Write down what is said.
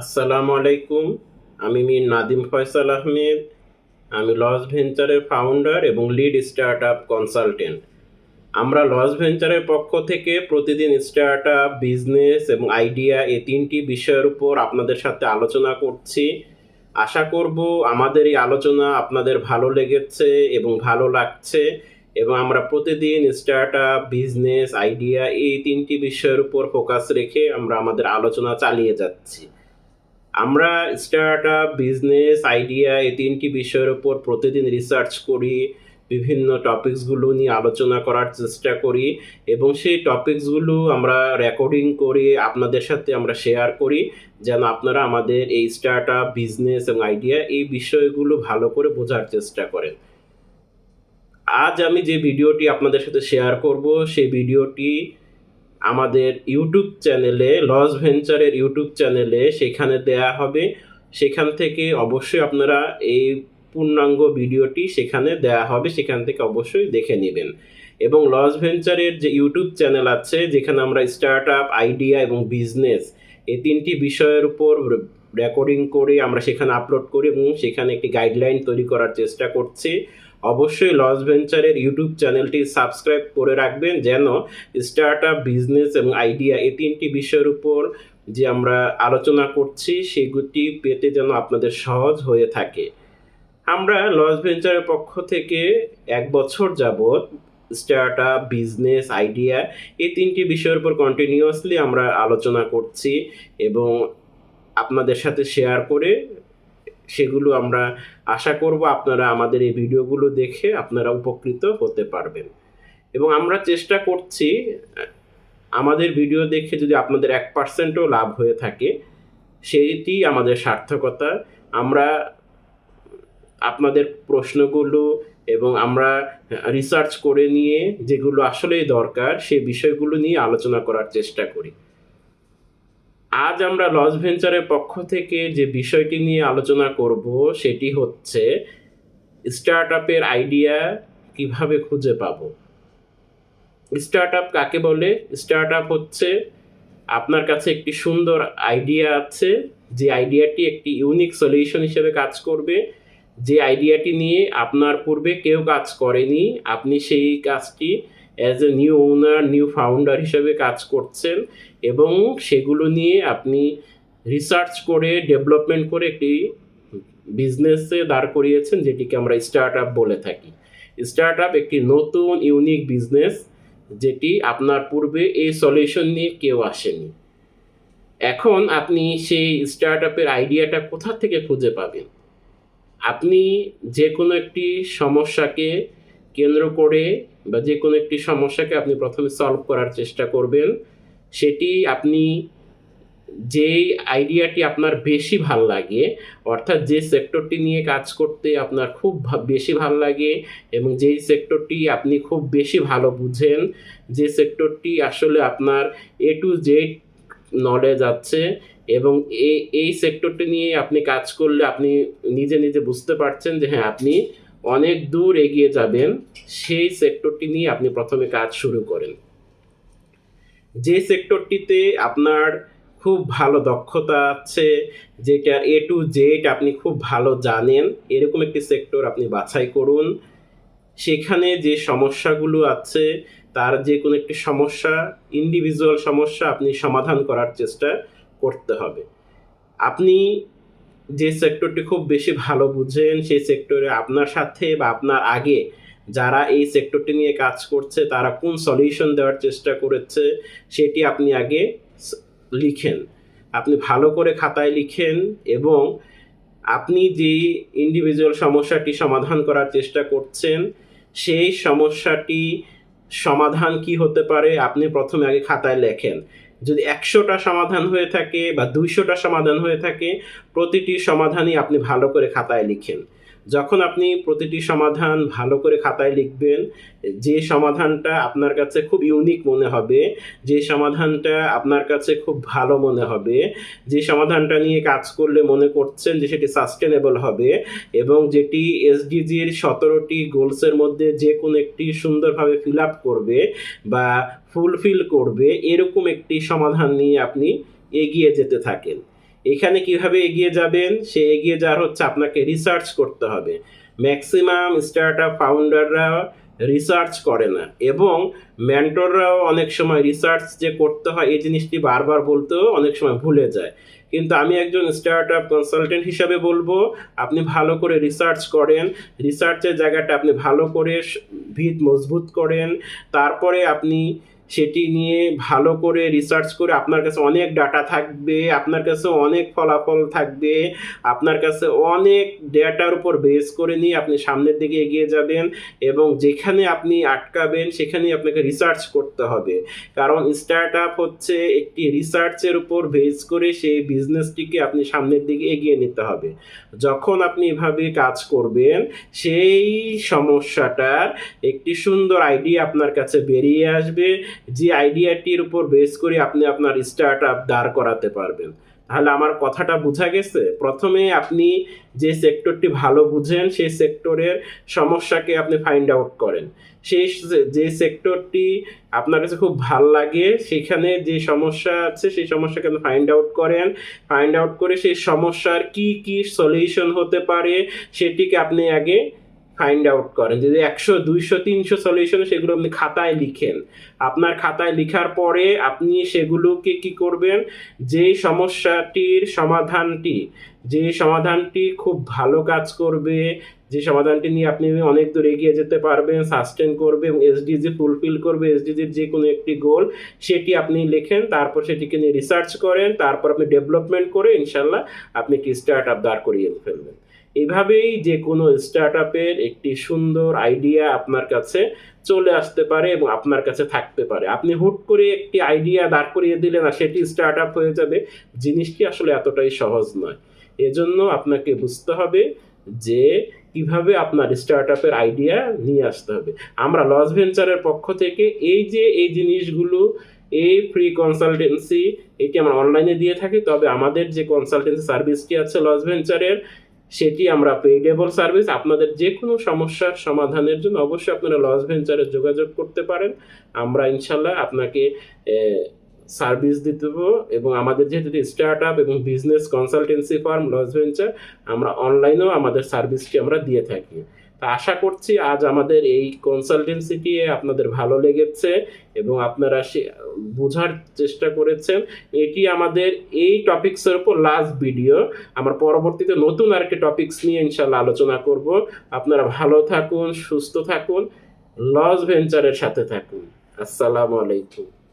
আসসালামু আলাইকুম। আমি মীর নাদিম ফয়সাল আহমেদ। আমি লস ভেঞ্চারের ফাউন্ডার এবং লিড স্টার্ট আপ কনসালটেন্ট আমরা লস ভেঞ্চারের পক্ষ থেকে প্রতিদিন স্টার্ট আপ বিজনেস এবং আইডিয়া এই তিনটি বিষয়ের উপর আপনাদের সাথে আলোচনা করছি। আশা করব আমাদের এই আলোচনা আপনাদের ভালো লেগেছে এবং ভালো লাগছে এবং আমরা প্রতিদিন স্টার্ট আপ বিজনেস আইডিয়া এই তিনটি বিষয়ের উপর ফোকাস রেখে আমরা আমাদের আলোচনা চালিয়ে যাচ্ছি। আমরা স্টার্ট আপ বিজনেস আইডিয়া এই তিনটি বিষয়ের উপর প্রতিদিন রিসার্চ করি, বিভিন্ন টপিকসগুলো নিয়ে আলোচনা করার চেষ্টা করি এবং সেই টপিকসগুলো আমরা রেকর্ডিং করে আপনাদের সাথে আমরা শেয়ার করি, যেন আপনারা আমাদের এই স্টার্ট আপ বিজনেস এবং আইডিয়া এই বিষয়গুলো ভালো করে বোঝার চেষ্টা করেন। আজ আমি যে ভিডিওটি আপনাদের সাথে শেয়ার করব, সেই ভিডিওটি আমাদের ইউটিউব চ্যানেলে, লস ভেঞ্চারের ইউটিউব চ্যানেলে সেখানে দেয়া হবে। সেখান থেকে অবশ্যই আপনারা এই পূর্ণাঙ্গ ভিডিওটি সেখানে দেয়া হবে, সেখান থেকে অবশ্যই দেখে নেবেন। এবং লস ভেঞ্চারের যে ইউটিউব চ্যানেল আছে, যেখানে আমরা স্টার্ট আপ আইডিয়া এবং বিজনেস এই তিনটি বিষয়ের উপর রেকর্ডিং করে আমরা সেখানে আপলোড করি এবং সেখানে একটি গাইডলাইন তৈরি করার চেষ্টা করছি। অবশ্যই লস ভেঞ্চারের ইউটিউব চ্যানেলটি সাবস্ক্রাইব করে রাখবেন যেন স্টার্ট আপ বিজনেস এবং আইডিয়া এই তিনটি বিষয়ের উপর যে আমরা আলোচনা করছি সেগুলি পেতে যেন আপনাদের সহজ হয়ে থাকে। আমরা লস ভেঞ্চারের পক্ষ থেকে এক বছর যাবৎ স্টার্ট আপ বিজনেস আইডিয়া এই তিনটি বিষয়ের উপর কন্টিনিউয়াসলি আমরা আলোচনা করছি এবং আপনাদের সাথে শেয়ার করে সেগুলো আমরা আশা করব আপনারা আমাদের এই ভিডিওগুলো দেখে আপনারা উপকৃত হতে পারবেন। এবং আমরা চেষ্টা করছি, আমাদের ভিডিও দেখে যদি আপনাদের এক পার্সেন্টও লাভ হয়ে থাকে, সেইটি আমাদের সার্থকতা। আমরা আপনাদের প্রশ্নগুলো এবং আমরা রিসার্চ করে নিয়ে যেগুলো আসলেই দরকার, সেই বিষয়গুলো নিয়ে আলোচনা করার চেষ্টা করি। আজ আমরা লস ভেঞ্চারের পক্ষ থেকে যে বিষয়টি নিয়ে আলোচনা করব, সেটি হচ্ছে স্টার্ট আপের আইডিয়া কীভাবে খুঁজে পাব। স্টার্ট আপ কাকে বলে? স্টার্ট আপ হচ্ছে আপনার কাছে একটি সুন্দর আইডিয়া আছে, যে আইডিয়াটি একটি ইউনিক সলিউশন হিসেবে কাজ করবে। যে আইডিয়াটি নিয়ে আপনার পূর্বে কেউ কাজ করেনি, আপনি সেই কাজটি as a new owner new founder হিসেবে কাজ করছেন এবং সেগুলো নিয়ে আপনি রিসার্চ করে ডেভেলপমেন্ট করে একটি বিজনেসে দাঁড় করিয়েছেন যেটিকে আমরা স্টার্ট আপ বলে থাকি। স্টার্ট আপ একটি নতুন ইউনিক বিজনেস যেটি আপনার পূর্বে এই সলিউশন নিয়ে কেউ আসেনি। এখন আপনি সেই স্টার্ট আপের আইডিয়াটা কোথা থেকে খুঁজে পাবেন? আপনি যে কোনো একটি সমস্যাকে কেন্দ্র করে বা যে কোনো একটি সমস্যাকে আপনি প্রথমে সলভ করার চেষ্টা করবেন। সেটি আপনি যেই আইডিয়াটি আপনার বেশি ভালো লাগে, অর্থাৎ যে সেক্টরটি নিয়ে কাজ করতে আপনার খুব বেশি ভালো লাগে এবং যেই সেক্টরটি আপনি খুব বেশি ভালো বুঝেন, যে সেক্টরটি আসলে আপনার এ টু জেড নলেজ আছে এবং এই এই সেক্টরটি নিয়ে আপনি কাজ করলে আপনি নিজে নিজে বুঝতে পারছেন যে হ্যাঁ আপনি অনেক দূর এগিয়ে যাবেন, সেই সেক্টরটি নিয়ে আপনি প্রথমে কাজ শুরু করেন। যে সেক্টরটিতে আপনার খুব ভালো দক্ষতা আছে যেটা এ টু জেড আপনি খুব ভালো জানেন, এরকম একটি সেক্টর আপনি বাছাই করুন। সেখানে যে সমস্যাগুলো আছে, তার যে কোনো একটি সমস্যা ইন্ডিভিজুয়াল সমস্যা আপনি সমাধান করার চেষ্টা করতে হবে। আপনি যে সেক্টরটি খুব বেশি ভালো বুঝেন, সেই সেক্টরে আপনার সাথে বা আপনার আগে যারা এই সেক্টরটি নিয়ে কাজ করছে, তারা কোন সলিউশন দেওয়ার চেষ্টা করেছে, সেটি আপনি আগে লিখেন। আপনি ভালো করে খাতায় লিখেন এবং আপনি যেই ইন্ডিভিজুয়াল সমস্যাটি সমাধান করার চেষ্টা করছেন, সেই সমস্যাটি সমাধান কি হতে পারে, আপনি প্রথমে আগে খাতায় লেখেন। যদি একশোটা সমাধান হয়ে থাকে বা দুইশোটা সমাধান হয়ে থাকে, প্রতিটি সমাধানই আপনি ভালো করে খাতায় লিখেন। যখন আপনি প্রতিটি সমাধান ভালো করে খাতায় লিখবেন, যে সমাধানটা আপনার কাছে খুব ইউনিক মনে হবে, যে সমাধানটা আপনার কাছে খুব ভালো মনে হবে, যে সমাধানটা নিয়ে কাজ করলে মনে করছেন যে সেটি সাস্টেনেবল হবে এবং যেটি এসডিজির সতেরোটি গোলসের মধ্যে যে কোনো একটি সুন্দরভাবে ফিল আপ করবে বা ফুলফিল করবে, এরকম একটি সমাধান নিয়ে আপনি এগিয়ে যেতে থাকেন। এখানে কীভাবে এগিয়ে যাবেন? সে এগিয়ে যাওয়ার হচ্ছে আপনাকে রিসার্চ করতে হবে। ম্যাক্সিমাম স্টার্ট আপ ফাউন্ডাররা রিসার্চ করে না এবং মেন্টররাও অনেক সময় রিসার্চ যে করতে হয়, এই জিনিসটি বারবার বলতেও অনেক সময় ভুলে যায়। কিন্তু আমি একজন স্টার্ট আপ কনসালটেন্ট হিসাবে বলব, আপনি ভালো করে রিসার্চ করেন রিসার্চের জায়গাটা আপনি ভালো করে ভিত মজবুত করেন, তারপরে আপনি সেটি নিয়ে ভালো করে রিসার্চ করে আপনার কাছে অনেক ডাটা থাকবে, আপনার কাছে অনেক ফলাফল থাকবে, আপনার কাছে অনেক ডেটার উপর বেস করে নিয়ে আপনি সামনের দিকে এগিয়ে যাবেন এবং যেখানে আপনি আটকাবেন সেখানেই আপনাকে রিসার্চ করতে হবে। কারণ স্টার্ট আপ হচ্ছে একটি রিসার্চের উপর বেস করে সেই বিজনেসটিকে আপনি সামনের দিকে এগিয়ে নিতে হবে। যখন আপনি এভাবে কাজ করবেন, সেই সমস্যাটার একটি সুন্দর আইডিয়া আপনার কাছে বেরিয়ে আসবে। যে আইডিয়াটির উপর বেস করে আপনি আপনার স্টার্ট আপ দাঁড় করাতে পারবেন। তাহলে আমার কথাটা বোঝা গেছে? প্রথমে আপনি যে সেক্টরটি ভালো বুঝেন, সেই সেক্টরের সমস্যাকে আপনি ফাইন্ড আউট করেন। সেই যে সেক্টরটি আপনার কাছে খুব ভালো লাগে, সেখানে যে সমস্যা আছে, সেই সমস্যাকে আপনি ফাইন্ড আউট করেন। ফাইন্ড আউট করে সেই সমস্যার কি কি সলিউশন হতে পারে, সেটিকে আপনি আগে ফাইন্ড আউট করেন। যদি একশো, দুইশো, তিনশো সলিউশন সেগুলো আপনি খাতায় লিখেন, আপনার খাতায় লিখার পরে আপনি সেগুলোকে কি করবেন? যে সমস্যাটির সমাধানটি, যে সমাধানটি খুব ভালো কাজ করবে, যে সমাধানটি নিয়ে আপনি অনেক দূর এগিয়ে যেতে পারবেন সাস্টেন করবে এবং এসডিজি ফুলফিল করবে এসডিজির যে কোনো একটি গোল সেটি আপনি লেখেন, তারপর সেটিকে নিয়ে রিসার্চ করেন, তারপর আপনি ডেভেলপমেন্ট করে ইনশাল্লাহ আপনি একটি স্টার্ট আপ দাঁড় করিয়ে ফেলবেন। এভাবেই যে কোনো স্টার্ট আপের একটি সুন্দর আইডিয়া আপনার কাছে চলে আসতে পারে এবং আপনার কাছে থাকতে পারে। আপনি হুট করে একটি আইডিয়া দাঁড় করিয়ে দিলেন আর সেটি স্টার্ট আপ হয়ে যাবে, জিনিসটি আসলে এতটাই সহজ নয়। এজন্য আপনাকে বুঝতে হবে যে কীভাবে আপনার স্টার্ট আপের আইডিয়া নিয়ে আসতে হবে। আমরা লস ভেঞ্চারের পক্ষ থেকে এই যে এই জিনিসগুলো, এই ফ্রি কনসালটেন্সি এটি আমরা অনলাইনে দিয়ে থাকি, তবে আমাদের যে কনসালটেন্সি সার্ভিসটি আছে লস ভেঞ্চারের সেটি আমরা পেইডেবল সার্ভিস আপনাদের যে কোনো সমস্যার সমাধানের জন্য অবশ্যই আপনারা লস ভেঞ্চারে যোগাযোগ করতে পারেন। আমরা ইনশাল্লাহ আপনাকে সার্ভিস দিতে এবং আমাদের যেহেতু স্টার্ট আপ এবং business consultancy firm loss venture আমরা অনলাইনেও আমাদের সার্ভিসটি আমরা দিয়ে থাকি। আশা করছি আজ আমাদের এই কনসালটেন্সিটি আপনাদের ভালো লেগেছে এবং আপনারা সে, বোঝার চেষ্টা করেছেন। এটি আমাদের এই টপিক্সের উপর লাস্ট ভিডিও আমার পরবর্তীতে নতুন আর আরেকটি টপিক্স নিয়ে ইনশাল্লাহ আলোচনা করব। আপনারা ভালো থাকুন, সুস্থ থাকুন, লস ভেঞ্চারের সাথে থাকুন। আসসালামু আলাইকুম।